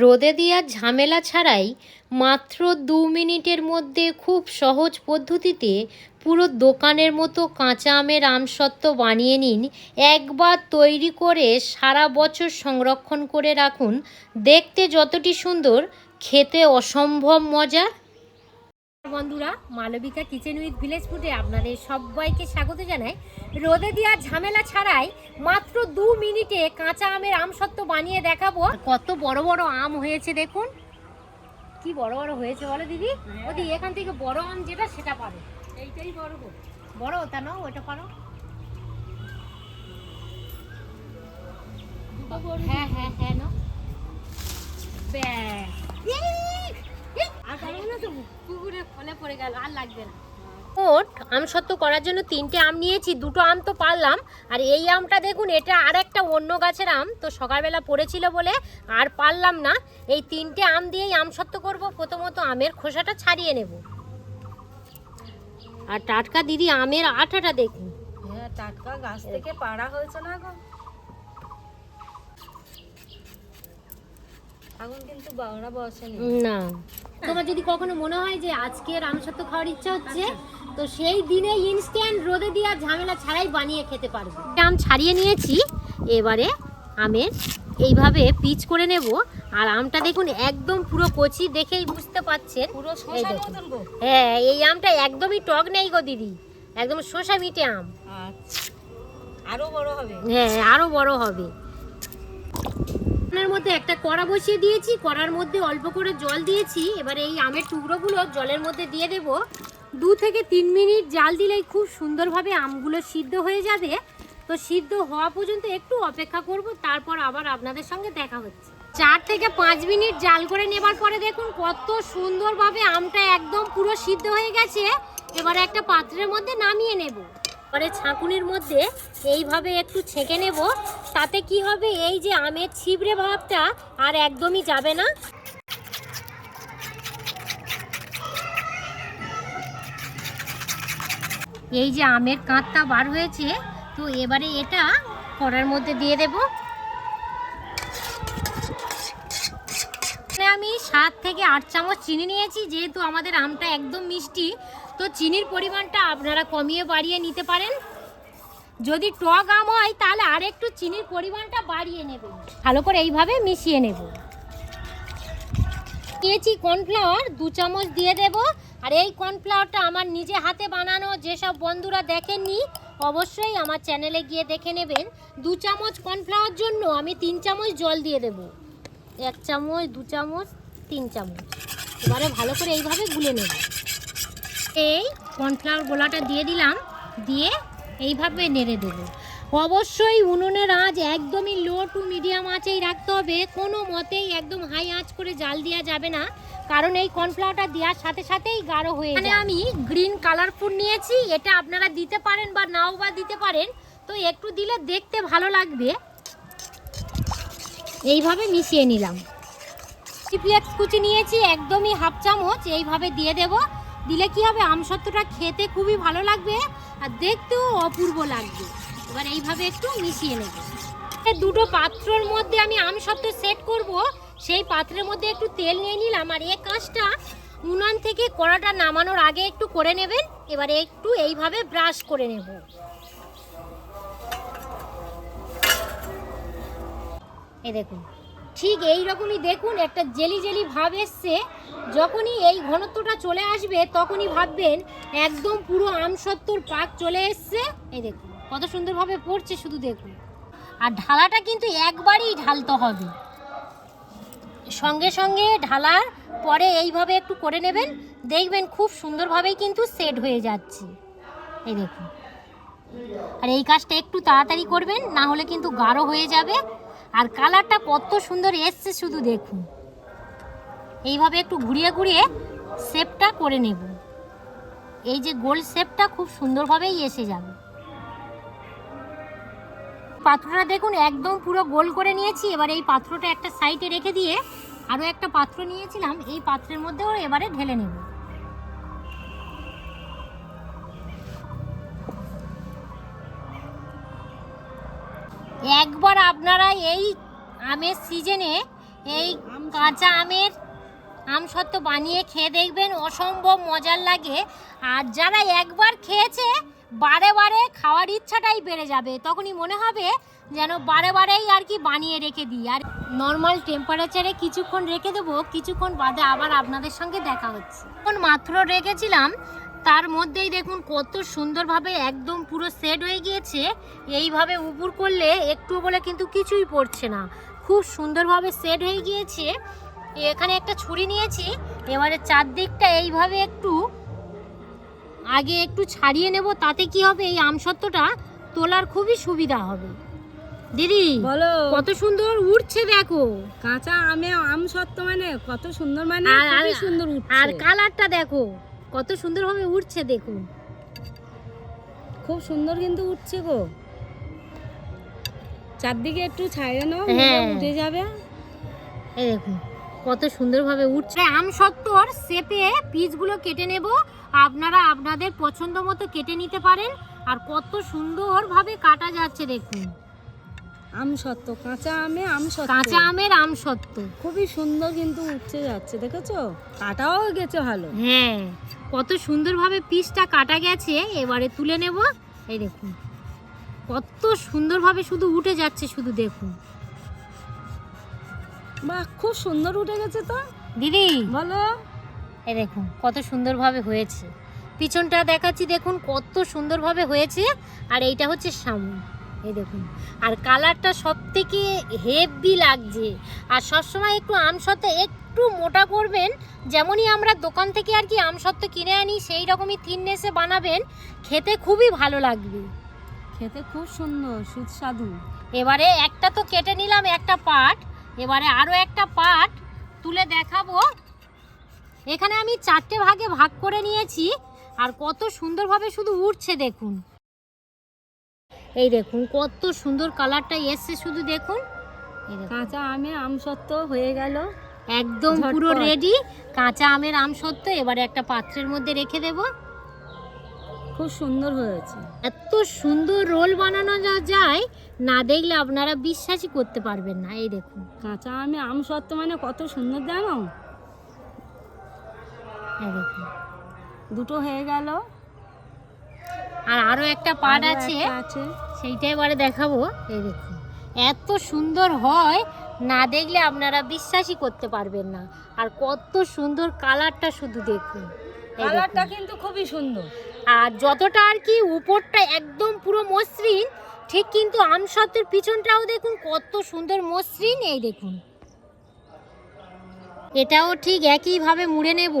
রোদে দেওয়ার ঝামেলা ছাড়াই মাত্র দু মিনিটের মধ্যে খুব সহজ পদ্ধতিতে পুরো দোকানের মতো কাঁচা আমের আমসত্ত্ব বানিয়ে নিন। একবার তৈরি করে সারা বছর সংরক্ষণ করে রাখুন। দেখতে যতটি সুন্দর, খেতে অসম্ভব মজা বন্ধুরা মালবিকা কিচেন উইথ ভিলেজ ফুডে আপনাদের সবাইকে স্বাগত জানাই। রোদে দেওয়ার ঝামেলা ছাড়াই মাত্র দু মিনিটে কাঁচা আমের আমসত্ত্ব বানিয়ে দেখাবো। কত বড় বড় আম হয়েছে দেখুন। কি বড় বড় হয়েছে বলো দিদি? ওদি এখান থেকে বড় আম যেটা সেটা পারো। এইটাই বড় বড়। তা নাও ওটা পারো। হ্যাঁ হ্যাঁ হ্যাঁ নাও। ব্যাস। পুকুরে ফলে পড়ে গেল আর লাগবে না মোট আম সত্ত্ব করার জন্য তিনটে আম নিয়েছি দুটো আম তো পারলাম। আর এই আমটা দেখুন এটা আর একটা অন্য গাছের আম তো সকালবেলা পড়েছিল বলে আর পারলাম না। এই তিনটে আম দিয়েই আম সত্ত্ব করব প্রথমত আমের খোসাটা ছাড়িয়ে নেব। আর টাটকা দিদি আমের আঠাটা দেখুন। হ্যাঁ টাটকা গাছ থেকে পাড়া হয়েছে না গো? এখন কিন্তু বসেনি। না। তোমার যদি কখনো মনে হয় যে আজকের আম সত্ত্ব খাওয়ার ইচ্ছা হচ্ছে তো সেই দিনে ইনস্ট্যান্ট রোদে দিয়ে ঝামেলা ছাড়াই বানিয়ে খেতে পারবে। আম ছাড়িয়ে নিয়েছি এবারে আমের এইভাবে পিচ করে নেব আর আমটা দেখুন একদম পুরো কচি দেখেই বুঝতে পাচ্ছেন। পুরো এই মতন গো। হ্যাঁ এই আমটা একদমই টক নেই গো দিদি একদম শসা মিটে আম। আচ্ছা আরও বড় হবে। হ্যাঁ আরও বড় হবে। এর মধ্যে একটা কড়া বসিয়ে দিয়েছি, কড়ার মধ্যে অল্প করে জল দিয়েছি। এবার এই আমের টুকরোগুলো জলের মধ্যে দিয়ে দেব। দু থেকে তিন মিনিট জাল দিলেই খুব সুন্দরভাবে আমগুলো সিদ্ধ হয়ে যাবে। তো সিদ্ধ হওয়া পর্যন্ত একটু অপেক্ষা করব, তারপর আবার আপনাদের সঙ্গে দেখা হচ্ছে। চার থেকে পাঁচ মিনিট জাল করে নেবার পরে দেখুন, কত সুন্দরভাবে আমটা একদম পুরো সিদ্ধ হয়ে গেছে। এবার একটা পাত্রের মধ্যে নামিয়ে নেব। পরে ছাঁকুনির মধ্যে এইভাবে একটু ছেঁকে নেব, তাতে কি হবে? এই যে আমের ছিবড়ে ভাবটা আর একদমই যাবে না। এই যে আমের কাঁধটা বার হয়েছে, তো এবারে এটা করার মধ্যে দিয়ে দেব এখানে আমি সাত থেকে আট চামচ চিনি নিয়েছি, যেহেতু আমাদের আমটা একদম মিষ্টি, তো চিনির পরিমাণটা আপনারা কমিয়ে বাড়িয়ে নিতে পারেন। যদি টক আম হয়, তাহলে আর একটু চিনির পরিমাণটা বাড়িয়ে নেবেন। ভালো করে এইভাবে মিশিয়ে নেব। দিয়েছি কর্নফ্লাওয়ার, দু চামচ দিয়ে দেব। আর এই কর্নফ্লাওয়ারটা আমার নিজে হাতে বানানো, যেসব বন্ধুরা দেখেননি, অবশ্যই আমার চ্যানেলে গিয়ে দেখে নেবেন। দু চামচ কর্নফ্লাওয়ার জন্য আমি তিন চামচ জল দিয়ে দেব। এক চামচ, দু চামচ তিন চামচ। এবারে ভালো করে এইভাবে গুলে নেব। এই কর্নফ্লাওয়ার গোলাটা দিয়ে দিলাম দিয়ে এইভাবে নেড়ে দেবো। অবশ্যই উনুনের আঁচ একদমই লো টু মিডিয়াম আঁচেই রাখতে হবে। কোনো মতেই একদম হাই আঁচ করে জাল দেওয়া যাবে না। কারণ এই কর্নফ্লাওয়ারটা দেওয়ার সাথে সাথেই গাঢ় হয়ে যায়। আমি গ্রিন কালার ফুড নিয়েছি। এটা আপনারা দিতে পারেন বা নাও বা দিতে পারেন। তো একটু দিলে দেখতে ভালো লাগবে। এইভাবে মিশিয়ে নিলাম। চিপলেক্স কুচি নিয়েছি, একদমই হাফ চামচ, এইভাবে দিয়ে দেব। দিলে কি হবে, আমসত্ত্বটা খেতে খুবই ভালো লাগবে আর দেখতেও অপূর্ব লাগবে। এবার এইভাবে একটু মিশিয়ে নেব। দুটো পাত্রর মধ্যে আমি আমসত্ত্ব সেট করব। সেই পাত্রের মধ্যে একটু তেল নিয়ে নিলাম আর এই কাজটা উনান থেকে কড়াটা নামানোর আগে একটু করে নেবেন। এবারে একটু এইভাবে ব্রাশ করে নেব। এই দেখুন ঠিক এই রকমই দেখুন, একটা জেলি জেলি ভাব এসছে। যখনই এই ঘনত্বটা চলে আসবে, তখনই ভাববেন একদম পুরো আমসত্তর পাক চলে এসছে। এই দেখুন, কত সুন্দরভাবে পড়ছে শুধু দেখুন। আর ঢালাটা কিন্তু একবারই ঢালতে হবে। সঙ্গে সঙ্গে ঢালার পরে এইভাবে একটু করে নেবেন, দেখবেন খুব সুন্দরভাবেই কিন্তু সেট হয়ে যাচ্ছে। এই দেখুন। আর এই কাজটা একটু তাড়াতাড়ি করবেন, না হলে কিন্তু গাঢ় হয়ে যাবে। আর কালারটা কত সুন্দর এসছে শুধু দেখুন। এইভাবে একটু ঘুরিয়ে ঘুরিয়ে শেপটা করে নেব। এই যে গোল শেপটা খুব সুন্দরভাবেই এসে যাবে। পাত্রটা দেখুন, একদম পুরো গোল করে নিয়েছি। এবার এই পাত্রটা একটা সাইডে রেখে দিয়ে আরও একটা পাত্র নিয়েছিলাম। এই পাত্রের মধ্যেও এবারে ঢেলে নেব। একবার আপনারা এই আমের সিজনে এই কাঁচা আমের আম সত্ত্ব বানিয়ে খেয়ে দেখবেন, অসম্ভব মজার লাগে। আর যারা একবার খেয়েছে, বারে বারে খাওয়ার ইচ্ছাটাই বেড়ে যাবে। তখনই মনে হবে যেন বারে বারেই আর কি বানিয়ে রেখে দিই। আর নর্মাল টেম্পারেচারে কিছুক্ষণ রেখে দেবো, কিছুক্ষণ বাদে আবার আপনাদের সঙ্গে দেখা হচ্ছে। এখন মাত্র রেখেছিলাম তার মধ্যেই দেখুন কত সুন্দরভাবে একদম পুরো সেট হয়ে গিয়েছে। এইভাবে উপুর করলে একটু বলে কিন্তু কিছুই পড়ছে না। খুব সুন্দরভাবে সেট হয়ে গিয়েছে। এখানে একটা ছুরি নিয়েছি। এবারে চারদিকটা এইভাবে একটু আগে একটু ছাড়িয়ে নেব তাতে কি হবে? এই আমসত্ত্বটা তোলার খুবই সুবিধা হবে। দিদি বলো। কত সুন্দর উঠছে দেখো। কাঁচা আমে আম মানে কত সুন্দর মানে আর- সুন্দর উঠছে। আর কালারটা দেখো। কত সুন্দরভাবে উঠছে দেখুন। খুব সুন্দর কিন্তু উঠছে গো। চারদিকে একটু ছাইড়ে নাও হ্যাঁ। উঠে যাবে। এই দেখুন কত সুন্দরভাবে উঠছে। আম সত্তর শেপে পিসগুলো কেটে নেব। আপনারা আপনাদের পছন্দ মতো কেটে নিতে পারেন। আর কত সুন্দরভাবে কাটা যাচ্ছে দেখুন। আম সত্য কাঁচা আমে আম কাঁচা আমের আম সত্ত্ব খুবই সুন্দর কিন্তু উঠছে যাচ্ছে দেখেছ? কাটাও গেছে ভালো। হ্যাঁ কত সুন্দরভাবে পিসটা কাটা গেছে এবারে তুলে নেব। এই দেখুন কত সুন্দরভাবে শুধু উঠে যাচ্ছে শুধু দেখুন। বাহ খুব সুন্দর উঠে গেছে তো। দিদি বলো। এই দেখুন কত সুন্দরভাবে হয়েছে। পিছনটা দেখাচ্ছি দেখুন কত সুন্দরভাবে হয়েছে। আর এইটা হচ্ছে সামনে এই দেখুন। আর কালারটা সব থেকে হেভি লাগছে। আর সবসময় একটু আমসত্ত্ব একটু মোটা করবেন যেমনই আমরা দোকান থেকে আর কি আমসত্ত্ব কিনে আনি সেই রকমই থিননেসে বানাবেন। খেতে খুবই ভালো লাগবে। খেতে খুব সুন্দর সুস্বাদু। এবারে একটা তো কেটে নিলাম একটা পার্ট এবারে আরও একটা পার্ট তুলে দেখাবো। এখানে আমি চারটে ভাগে ভাগ করে নিয়েছি। আর কত সুন্দরভাবে শুধু উঠছে দেখুন। এই দেখুন কত সুন্দর কালারটা এসছে শুধু দেখুন। এই কাঁচা আমে আম সত্য হয়ে গেল। একদম পুরো রেডি কাঁচা আমের আম সত্ত্ব এবারে একটা পাত্রের মধ্যে রেখে দেব। খুব সুন্দর হয়েছে। এত সুন্দর রোল বানানো যা- যায় না দেখলে আপনারা বিশ্বাসই করতে পারবেন না। এই দেখুন। কাঁচা আমে আম সত্য মানে কত সুন্দর জানো? দেখুন। দুটো হয়ে গেল। আর আরও একটা আরও আছে। একটা আছে। সেইটা এবারে দেখাবো। এই দেখুন এত সুন্দর হয় না দেখলে আপনারা বিশ্বাসই করতে পারবেন না। আর কত সুন্দর কালারটা শুধু দেখুন। কালারটা কিন্তু খুবই সুন্দর। আর যতটা আর কি উপরটা একদম পুরো মসৃণ ঠিক কিন্তু আমসত্ত্বের পিছনটাও দেখুন কত সুন্দর মসৃণ এই দেখুন। এটাও ঠিক একইভাবে মুড়ে নেব।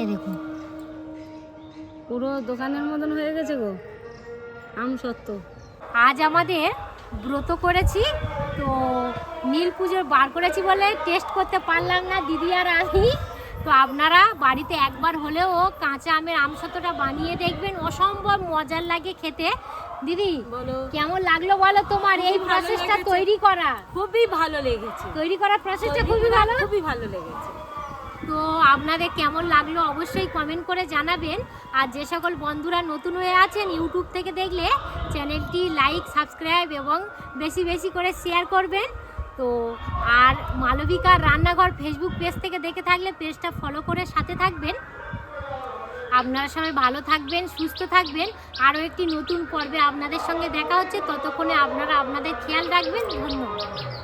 এই দেখুন। পুরো দোকানের মতন হয়ে গেছে গো। আম সত্য। আজ আমাদের ব্রত করেছি তো নীল পুজোর বার করেছি বলে টেস্ট করতে পারলাম না দিদি আর আমি। তো আপনারা বাড়িতে একবার হলেও কাঁচা আমের আমসত্বটা বানিয়ে দেখবেন অসম্ভব মজার লাগে খেতে। দিদি বলো। কেমন লাগল বলো তোমার এই প্রসেসটা তৈরি করা? খুবই ভালো লেগেছে। তৈরি করার প্রসেসটা খুবই ভালো? খুবই ভালো লেগেছে। তো আপনাদের কেমন লাগল অবশ্যই কমেন্ট করে জানাবেন। আর যে সকল বন্ধুরা নতুন হয়ে আছেন ইউটিউব থেকে দেখলে, চ্যানেলটি লাইক সাবস্ক্রাইব এবং বেশি বেশি করে শেয়ার করবেন। তো আর মালবিকার রান্নাঘর ফেসবুক পেজ থেকে দেখে থাকলে পেজটা ফলো করে সাথে থাকবেন। আপনারা সবাই ভালো থাকবেন, সুস্থ থাকবেন। আরও একটি নতুন পর্বে আপনাদের সঙ্গে দেখা হচ্ছে। ততক্ষণে আপনারা আপনাদের খেয়াল রাখবেন। ধন্যবাদ।